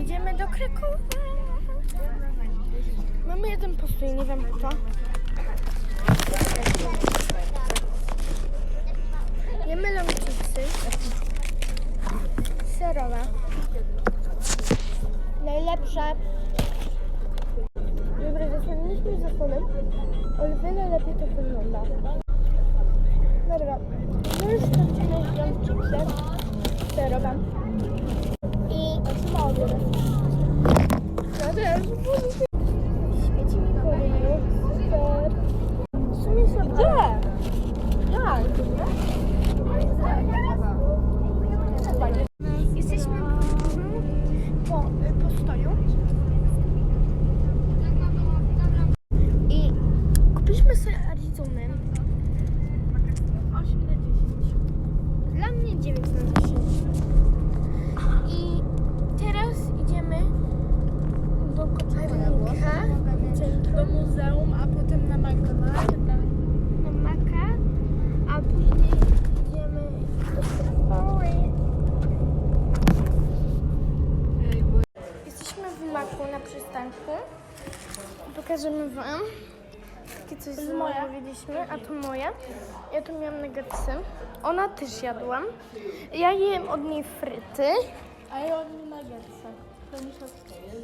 Krakowa. Mamy jeden postój, nie wiem kto. Jemy lączysy. Serowe. Najlepsze. Dobra, zasłoniliśmy zakonem, ale wiele lepiej to wygląda. Dobra, my już skończymy wziąć chipsy serowe. Też. Świeci. Super. Gdzie? Jak? Jesteśmy po postoju. I muzeum, a potem na McDonald's. na Maka, a później idziemy do Safari. Jesteśmy w Maku na przystanku. Pokażemy Wam. Takie coś z moja wiedzieliśmy, a to moje. Ja tu miałam nuggetsy. Ona też jadła. Ja jem od niej fryty. A ja nuggetsy. To mi się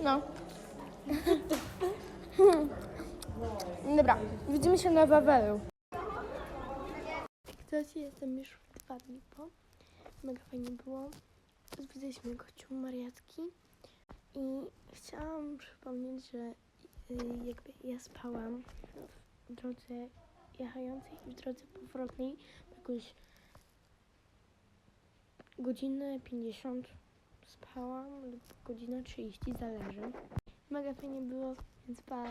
No. Dobra, widzimy się na Wawelu. Teraz jestem już dwa dni po. Mega fajnie było. Zwiedziliśmy kościół Mariacki i chciałam przypomnieć, że y, jakby ja spałam w drodze jechającej i w drodze powrotnej jakoś godzinę 50 spałam lub godzinę 30, zależy. Mega fajnie było, więc pa.